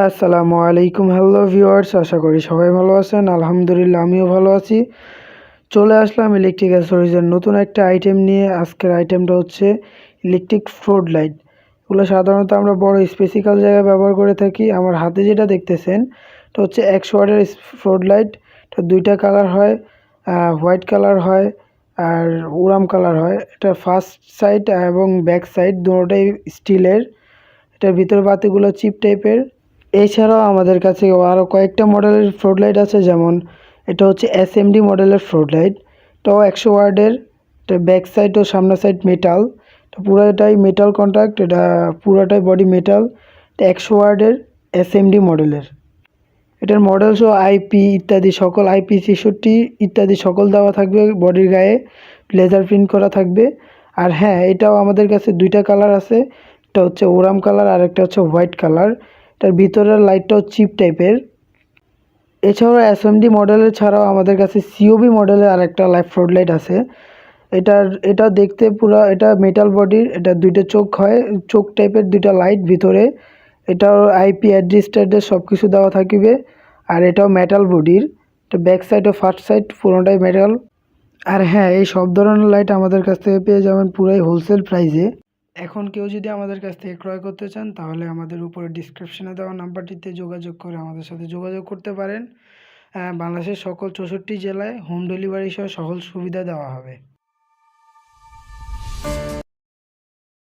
আসসালামু আলাইকুম hello viewers আশা করি সবাই ভালো আছেন। আলহামদুলিল্লাহ, আমিও ভালো আছি। চলে আসলাম ইলেকট্রিক অ্যাসেসরিজের নতুন একটা আইটেম নিয়ে। আজকের আইটেমটা হচ্ছে ইলেকট্রিক ফ্লোড লাইট এগুলো সাধারণত আমরা বড় স্পেসিক্যাল জায়গায় ব্যবহার করে থাকি। আমার হাতে যেটা দেখতেছেন, এটা হচ্ছে একশো ওয়াটের ফ্লোড লাইট এটা দুইটা কালার হয় হোয়াইট কালার হয় আর উরাম কালার হয়। এটা ফার্স্ট সাইড এবং ব্যাক সাইড দুটোটাই স্টিলের এটার ভিতরে বাতিগুলো চিপ টাইপের এছাড়াও আমাদের কাছে আরও কয়েকটা মডেলের ফ্লোড লাইট আছে, যেমন এটা হচ্ছে এস এসএমডি মডেলের ফ্লোড লাইট এটাও একশো ওয়ার্ডের এটা ব্যাক সাইড ও সামনের সাইড মেটাল এটা পুরোটাই মেটাল কন্ট্রাক্ট এটা পুরোটাই বডি মেটাল একশো ওয়ার্ডের এস এসএমডি মডেলের এটার মডেল সহ আইপি ইত্যাদি সকল আইপি ছেষট্টি ইত্যাদি সকল দেওয়া থাকবে বডির গায়ে। লেজার প্রিন্ট করা থাকবে। আর হ্যাঁ এটাও আমাদের কাছে দুইটা কালার আছে। একটা হচ্ছে ওরাম কালার আর একটা হচ্ছে হোয়াইট কালার এটার ভিতরের লাইটটাও চিপ টাইপের। এছাড়াও এসএমডি মডেলের ছাড়াও আমাদের কাছে সিওবি মডেলের আরেকটা লাইট ফ্লোড লাইট আছে। এটার, এটা দেখতে পুরো, এটা মেটাল বডির এটা দুইটা চোখ হয়, চোখ টাইপের দুইটা লাইট ভিতরে। এটাও আইপি অ্যাড্রেস ট্যাড্রেস সব কিছু দেওয়া থাকিবে, আর এটাও মেটাল বডির এটা ব্যাক সাইড ও ফার্স্ট সাইড পুরোটাই মেটাল আর হ্যাঁ এই সব ধরনের লাইট আমাদের কাছ থেকে পেয়ে যাবেন পুরাই হোলসেল প্রাইসে এখন কেউ যদি আমাদের কাছ থেকে ক্রয় করতে চান, তাহলে আমাদের উপরে ডিসক্রিপশানে দেওয়া নাম্বারটিতে যোগাযোগ করে আমাদের সাথে যোগাযোগ করতে পারেন। বাংলাদেশের সকল চৌষট্টি জেলায় হোম ডেলিভারি সহ সকল সুবিধা দেওয়া হবে।